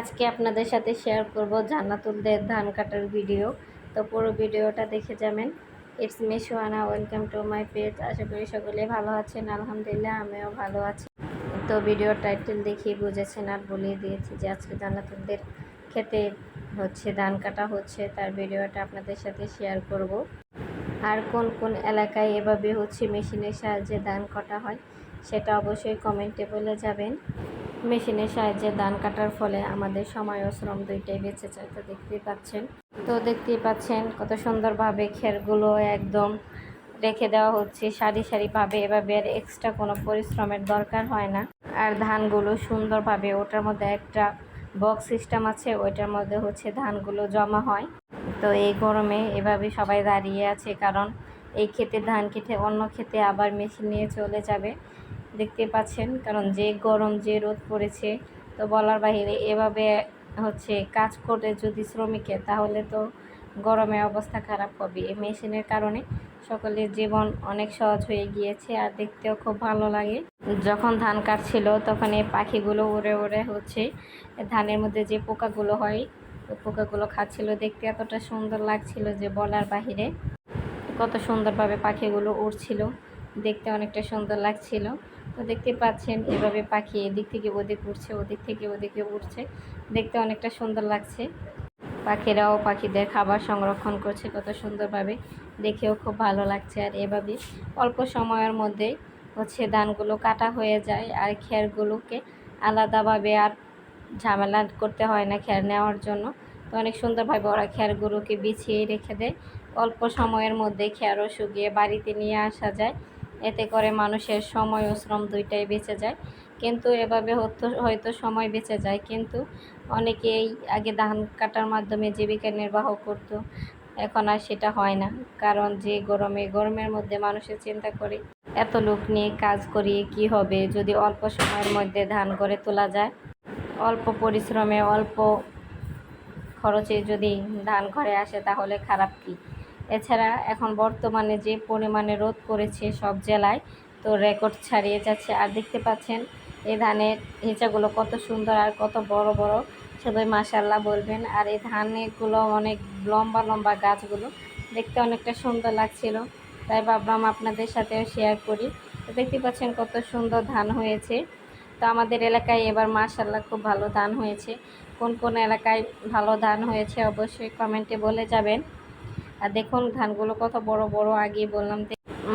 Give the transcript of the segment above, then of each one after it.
আজকে আপনাদের সাথে শেয়ার করব জান্নাতুলদের ধান কাটার ভিডিও তো পুরো ভিডিওটা দেখে যাবেন। It's me Sohana welcome to my page আশা করি সকলে ভালো আছেন। আলহামদুলিল্লাহ, আমিও ভালো আছি। তো ভিডিওর টাইটেল দেখিয়ে বুঝেছেন আর বলিয়ে দিয়েছি যে আজকে জান্নাতুলদের খেতে হচ্ছে, ধান কাটা হচ্ছে, তার ভিডিওটা আপনাদের সাথে শেয়ার করব। আর কোন কোন এলাকায় এভাবে হচ্ছে মেশিনের সাহায্যে ধান কাটা হয়, সেটা অবশ্যই কমেন্টে বলে যাবেন। মেশিনের সাহায্যে ধান কাটার ফলে আমাদের সময় ও শ্রম দুইটাই বেঁচে যায়, তো দেখতেই পাচ্ছেন। তো দেখতেই পাচ্ছেন কত সুন্দরভাবে খেরগুলো একদম রেখে দেওয়া হচ্ছে, সারি সারিভাবে। এভাবে আর এক্সট্রা কোনো পরিশ্রমের দরকার হয় না। আর ধানগুলো সুন্দরভাবে, ওটার মধ্যে একটা বক্স সিস্টেম আছে, ওইটার মধ্যে হচ্ছে ধানগুলো জমা হয়। তো এই গরমে এভাবে সবাই দাঁড়িয়ে আছে, কারণ এই ক্ষেতে ধান কেটে অন্য ক্ষেতে আবার মেশিন নিয়ে চলে যাবে। দেখতে পাচ্ছেন, কারণ যে গরম, যে রোদ পড়েছে, তো বলার বাহিরে এভাবে হচ্ছে কাজ করে যদি শ্রমিকের তাহলে তো গরমে অবস্থা খারাপ হবে। এই মেশিনের কারণে সকলের জীবন অনেক সহজ হয়ে গিয়েছে আর দেখতেও খুব ভালো লাগে। যখন ধান কাটছিল, তখন এই পাখিগুলো উড়ে উড়ে হচ্ছে, ধানের মধ্যে যে পোকাগুলো হয়, ওই পোকাগুলো খাচ্ছিল। দেখতে এতটা সুন্দর লাগছিল যে বলার বাহিরে কত সুন্দরভাবে পাখিগুলো উড়ছিল, দেখতে অনেকটা সুন্দর লাগছিল। তো দেখতে পাচ্ছেন এভাবে পাখি এদিক থেকে ওদিক উঠছে ওদিক থেকে ওদিকে উঠছে দেখতে অনেকটা সুন্দর লাগছে। পাখিরাও পাখিদের খাবার সংরক্ষণ করছে কত সুন্দরভাবে। দেখেও খুব ভালো লাগছে। আর এভাবে অল্প সময়ের মধ্যে হচ্ছে ধানগুলো কাটা হয়ে যায় আর খেরগুলোকে আলাদাভাবে আর ঝামেলা করতে হয় না খের নেওয়ার জন্য। তো অনেক সুন্দরভাবে ওরা খেরগুলোকে বিছিয়ে রেখে দেয়। অল্প সময়ের মধ্যে খেরও শুকিয়ে বাড়িতে নিয়ে আসা যায়। এতে করে মানুষের সময় ও শ্রম দুইটাই বেঁচে যায়। কিন্তু এভাবে হয়তো সময় বেঁচে যায়, কিন্তু অনেকেই আগে ধান কাটার মাধ্যমে জীবিকা নির্বাহ করত, এখন আর সেটা হয় না। কারণ যে গরমে, গরমের মধ্যে মানুষের চিন্তা করে, এত লোক নিয়ে কাজ করিয়ে কি হবে? যদি অল্প সময়ের মধ্যে ধান করে তোলা যায়, অল্প পরিশ্রমে, অল্প খরচে যদি ধান ঘরে আসে, তাহলে খারাপ কী? এছাড়া এখন বর্তমানে যে পরিমাণে রোদ পড়েছে সব জেলায়, তো রেকর্ড ছাড়িয়ে যাচ্ছে। আর দেখতে পাচ্ছেন এই ধানের হেঁচাগুলো কত সুন্দর আর কত বড় বড়। সবাই মাসাল্লাহ বলবেন। আর এই ধানগুলো অনেক লম্বা লম্বা গাছগুলো। দেখতে অনেকটা সুন্দর লাগছিল। তাই ভাবলাম আপনাদের সাথেও শেয়ার করি। তো দেখতে পাচ্ছেন কত সুন্দর ধান হয়েছে। তো আমাদের এলাকায় এবার মাশাল্লাহ খুব ভালো ধান হয়েছে। কোন কোন এলাকায় ভালো ধান হয়েছে অবশ্যই কমেন্টে বলে যাবেন। আর দেখুন, ধানগুলো কত বড় বড় আগে বললাম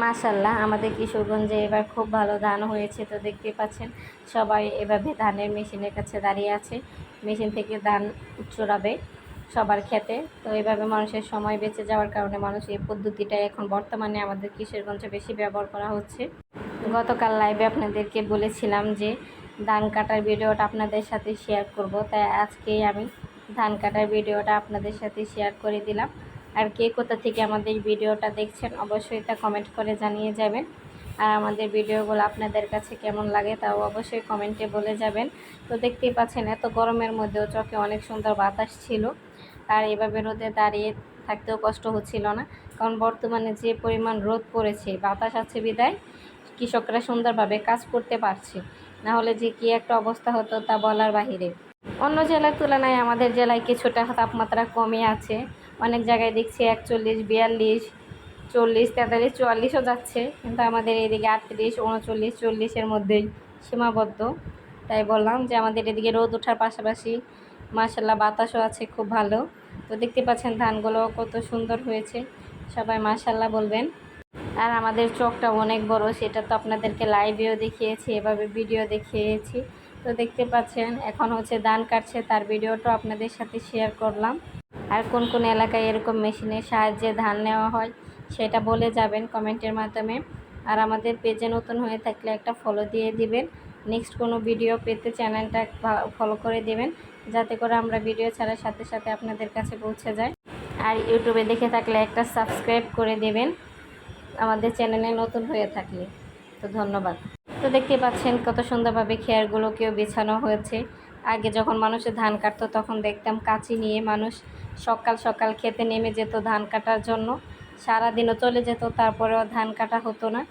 মাশাল্লাহ, আমাদের কিশোরগঞ্জে এবার খুব ভালো ধান হয়েছে তো দেখতে পাচ্ছেন। সবাই এভাবে ধানের মেশিনের কাছে দাঁড়িয়ে আছে। মেশিন থেকে ধান চড়াবে সবার খেতে। তো এভাবে মানুষের সময় বেঁচে যাওয়ার কারণে মানুষ এই পদ্ধতিটা এখন বর্তমানে আমাদের কিশোরগঞ্জে বেশি ব্যবহার করা হচ্ছে। গতকাল লাইভে আপনাদেরকে বলেছিলাম যে ধান কাটার ভিডিওটা আপনাদের সাথে শেয়ার করব। তাই আজকেই আমি ধান কাটার ভিডিওটা আপনাদের সাথে শেয়ার করে দিলাম। আর কে কোথা থেকে আমাদের ভিডিওটা দেখছেন, অবশ্যই তা কমেন্ট করে জানিয়ে যাবেন। আর আমাদের ভিডিওগুলো আপনাদের কাছে কেমন লাগে তাও অবশ্যই কমেন্টে বলে যাবেন। তো দেখতেই পাচ্ছেন, এত গরমের মধ্যেও চোখে অনেক সুন্দর বাতাস ছিল। আর এভাবে রোদে দাঁড়িয়ে থাকতেও কষ্ট হচ্ছিল না। কারণ বর্তমানে যে পরিমাণ রোদ পড়েছে, বাতাস আছে বিদায় কৃষকরা সুন্দরভাবে কাজ করতে পারছে। না হলে যে কী একটা অবস্থা হতো তা বলার বাহিরে। অন্য জেলার তুলনায় আমাদের জেলায় কিছুটা তাপমাত্রা কমে আছে। অনেক জায়গায় দেখছি একচল্লিশ, বিয়াল্লিশ, চল্লিশ, তেতাল্লিশ, চুয়াল্লিশও যাচ্ছে। কিন্তু আমাদের এদিকে আটত্রিশ, উনচল্লিশ, চল্লিশের মধ্যেই সীমাবদ্ধ। তাই বললাম যে আমাদের এদিকে রোদ ওঠার পাশাপাশি মাসাল্লাহ বাতাসও আছে, খুব ভালো। তো দেখতে পাচ্ছেন ধানগুলো কত সুন্দর হয়েছে। সবাই মাসাল্লাহ বলবেন। আর আমাদের চোখটা অনেক বড়, সেটা তো আপনাদেরকে লাইভেও দেখিয়েছি, এভাবে ভিডিও দেখিয়েছি। তো দেখতে পাচ্ছেন, এখন হচ্ছে ধান কাটছে, তার ভিডিওটা আপনাদের সাথে শেয়ার করলাম। আর কোন কোন এলাকায় এরকম মেশিনের সাহায্যে ধান নেওয়া হয় সেটা বলে যাবেন কমেন্টের মাধ্যমে। আর আমাদের পেজে নতুন হয়ে থাকলে একটা ফলো দিয়ে দিবেন। নেক্সট কোনো ভিডিও পেতে চ্যানেলটা ফলো করে দেবেন। যাতে করে আমরা ভিডিও ছাড়ার সাথে সাথে আপনাদের কাছে পৌঁছে যায়। আর ইউটিউবে দেখে থাকলে একটা সাবস্ক্রাইব করে দেবেন আমাদের চ্যানেলে নতুন হয়ে থাকলে। তো ধন্যবাদ। তো দেখতে পাচ্ছেন কত সুন্দরভাবে খেয়ারগুলোকেও বেছানো হয়েছে। আগে যখন মানুষের ধান কাটতো তখন দেখতাম কাঁচি নিয়ে মানুষ সকাল সকাল খেতে নেমে যেত ধান কাটার জন্য। সারাদিনও চলে যেত, তারপরেও ধান কাটা হতো না।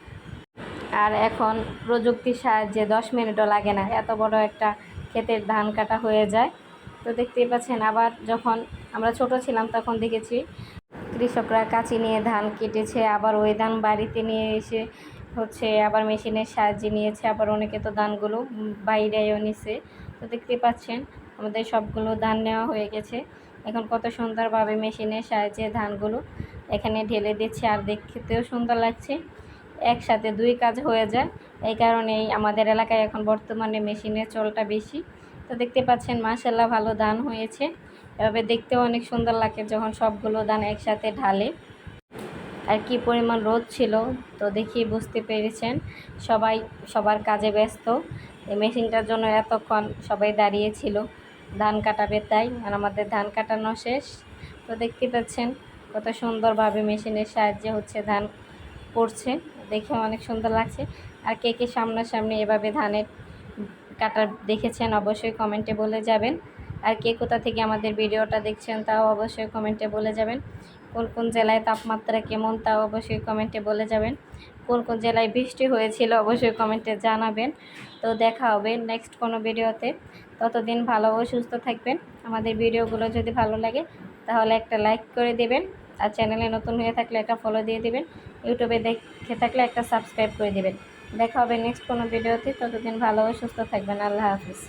আর এখন প্রযুক্তির সাহায্যে দশ মিনিটও লাগে না, এত বড় একটা ক্ষেতের ধান কাটা হয়ে যায়। তো দেখতেই পাচ্ছেন, আবার যখন আমরা ছোট ছিলাম তখন দেখেছি কৃষকরা কাঁচি নিয়ে ধান কেটেছে, আবার ওই ধান বাড়িতে নিয়ে এসে হচ্ছে আবার মেশিনের সাহায্যে নিয়েছে, আবার অনেকে তো ধানগুলো বাইরেও নিছে। তো দেখতে পাচ্ছেন। আমাদের সবগুলো ধান নেওয়া হয়ে গেছে। এখন কত সুন্দরভাবে মেশিনের সাহায্যে ধানগুলো এখানে ঢেলে দিচ্ছে আর দেখতেও সুন্দর লাগছে। একসাথে দুই কাজ হয়ে যায়। এই কারণেই আমাদের এলাকায় এখন বর্তমানে মেশিনের চলটা বেশি। তো দেখতে পাচ্ছেন মাসাল্লাহ ভালো ধান হয়েছে। এভাবে দেখতেও অনেক সুন্দর লাগে যখন সবগুলো ধান একসাথে ঢালে। আর কি পরিমাণ রোদ ছিল তো দেখি বুঝতে পেরেছেন। সবাই সবার কাজে ব্যস্ত। এই মেশিনটার জন্য এতক্ষণ সবাই দাঁড়িয়েছিল। ধান কাটাবে তাই, আর আমাদের ধান কাটানো শেষ। তো দেখতে পাচ্ছেন কত সুন্দরভাবে মেশিনের সাহায্যে হচ্ছে ধান পড়ছে। দেখে অনেক সুন্দর লাগছে। আর কে কে সামনাসামনি এভাবে ধানের কাটা দেখেছেন অবশ্যই কমেন্টে বলে যাবেন। আর কে কোথা থেকে আমাদের ভিডিওটা দেখছেন তাও অবশ্যই কমেন্টে বলে যাবেন। কোন কোন জেলায় তাপমাত্রা কেমন তাও অবশ্যই কমেন্টে বলে যাবেন। কোন কোন জেলায় বৃষ্টি হয়েছিল অবশ্যই কমেন্টে জানাবেন। তো দেখা হবে নেক্সট কোনো ভিডিওতে। ততদিন ভালো ও সুস্থ থাকবেন। আমাদের ভিডিওগুলো যদি ভালো লাগে, তাহলে একটা লাইক করে দেবেন। আর চ্যানেলে নতুন হয়ে থাকলে একটা ফলো দিয়ে দেবেন। ইউটিউবে দেখে থাকলে একটা সাবস্ক্রাইব করে দেবেন। দেখা হবে নেক্সট কোনো ভিডিওতে। ততদিন ভালো ও সুস্থ থাকবেন। আল্লাহ হাফিজ।